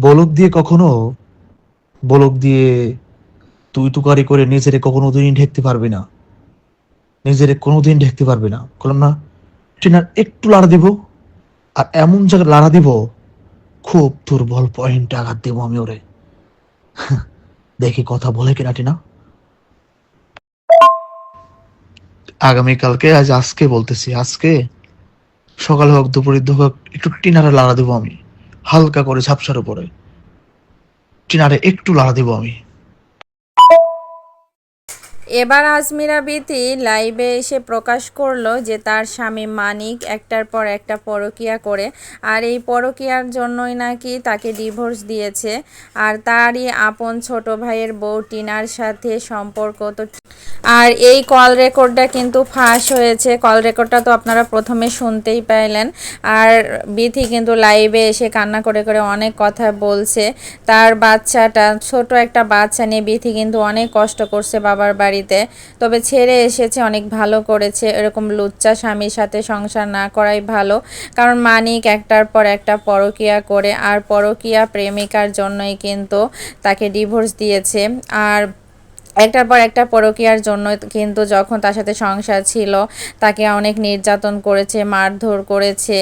বলক দিয়ে কখনো, বলক দিয়ে তুই তুকারি করে নিজেরে কখনো দিন ঢেকতে পারবি না। নিজেরে কোনোদিন ঢেকতে পারবি না। বললাম না, টিনার একটু লাড়া দিব, আর এমন জায়গায় লাড়া দিব, খুব দুর্বল পয়েন্টে আঘাত দেবো আমি ওরে। দেখি কথা বলে কিনা টিনা। আগামীকালকে আজ আজকে বলতেছি, আজকে সকালে হোক, দুপুরে হোক, একটু টিনারে লাড়া দেবো আমি। হালকা করে ঝাপসার উপরে। টিনারে একটু লাড়া দেবো আমি। এবার আজমিরা বিতি লাইভে এসে প্রকাশ করল যে তার স্বামী মানিক একটার পর একটা পরকিয়া করে, আর এই পরকিয়ার জন্যই নাকি তাকে ডিভোর্স দিয়েছে। আর তারই আপন ছোট ভাইয়ের বউ টিনার সাথে সম্পর্ক তো আর এই কল রেকর্ডটা কিন্তু ফাঁস হয়েছে। কল রেকর্ডটা তো আপনারা প্রথমে শুনতেই পাইলেন। আর বিথি কিন্তু লাইভে এসে কান্না করে করে অনেক কথা বলছে। তার বাচ্চাটা, ছোট একটা বাচ্চা নিয়ে বিথি কিন্তু অনেক কষ্ট করছে বাবার বাড়িতে। তবে ছেড়ে এসেছে, অনেক ভালো করেছে। এরকম লুচ্চা স্বামীর সাথে সংসার না করাই ভালো। কারণ মানিক একটার পর একটা পরকিয়া করে, আর পরকিয়া প্রেমিকার জন্যই কিন্তু তাকে ডিভোর্স দিয়েছে। আর একটার পর একটা পরকীয়ার জন্য কিন্তু যখন তার সাথে সংসার ছিল, তাকে অনেক নির্যাতন করেছে, মারধর করেছে।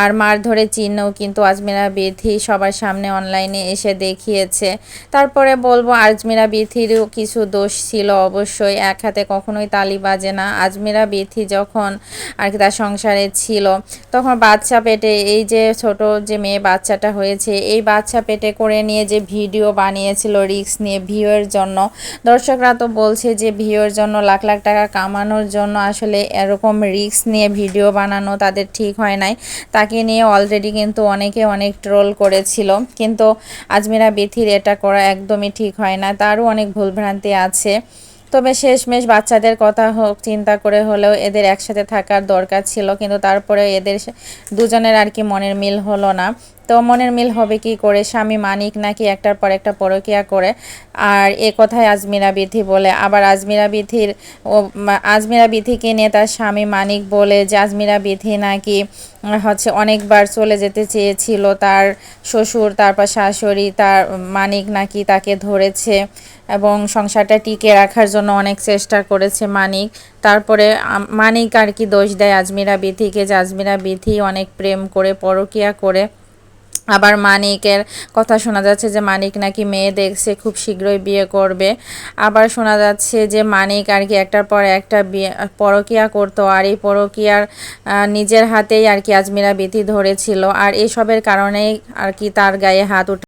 আর মারধরের চিহ্নও কিন্তু আজমিরা বিথি সবার সামনে অনলাইনে এসে দেখিয়েছে। তারপরে বলব, আজমিরা বিথিরও কিছু দোষ ছিল অবশ্যই। এক হাতে কখনোই তালি বাজে না। আজমিরা বিথি যখন আর কি তার সংসারে ছিল, তখন বাচ্চা পেটে এই যে ছোট যে মেয়ে বাচ্চাটা হয়েছে, এই বাচ্চা পেটে করে নিয়ে যে ভিডিও বানিয়েছিল রিক্স নিয়ে ভিউয়ের জন্য দর্শকরা তো বলছে যে ভিউয়ের জন্য লাখ লাখ টাকা কামানোর জন্য আসলে এরকম রিক্স নিয়ে ভিডিও বানানো তাদের ঠিক হয় নাই। তাকে নিয়ে অলরেডি কিন্তু অনেকে অনেক ট্রোল করেছিল। কিন্তু আজমিরা বিথির এটা করা একদমই ঠিক হয় না। তারও অনেক ভুলভ্রান্তি আছে। তবে শেষমেশ বাচ্চাদের কথা হোক, চিন্তা করে হলেও এদের একসাথে থাকার দরকার ছিল। কিন্তু তারপরে এদের দুজনের আর কি মনের মিল হলো না। তো মনের মিল হবে কি করে? স্বামী মানিক নাকি একটার পর একটা পরকিয়া করে? আর এ কথায় আজমিরা বিথি বলে, আবার আজমিরা বিথির ও আজমিরা বিথিকে নিয়ে তার স্বামী মানিক বলে যে, আজমিরা বিথি নাকি হচ্ছে অনেকবার চলে যেতে চেয়েছিল। তার শ্বশুর, তারপর শাশুড়ি, তার মানিক নাকি তাকে ধরেছে এবং সংসারটা টিকে রাখার জন্য অনেক চেষ্টা করেছে মানিক। তারপরে মানিক আর কি দোষ দেয় আজমিরা বিথিকে যে, আজমিরা বিথি অনেক প্রেম করে, পরকিয়া করে। আবার মানিকের কথা শোনা যাচ্ছে যে মানিক নাকি মেয়ে দেখছে, খুব শীঘ্রই বিয়ে করবে। আবার শোনা যাচ্ছে যে মানিক আর কি একটার পর একটা বিয়ে, পরকিয়া করতো আর এই পরকিয়ার নিজের হাতেই আর কি আজমিরা বিধি ধরেছিল। আর এসবের কারণেই আর কি তার গায়ে হাত উঠে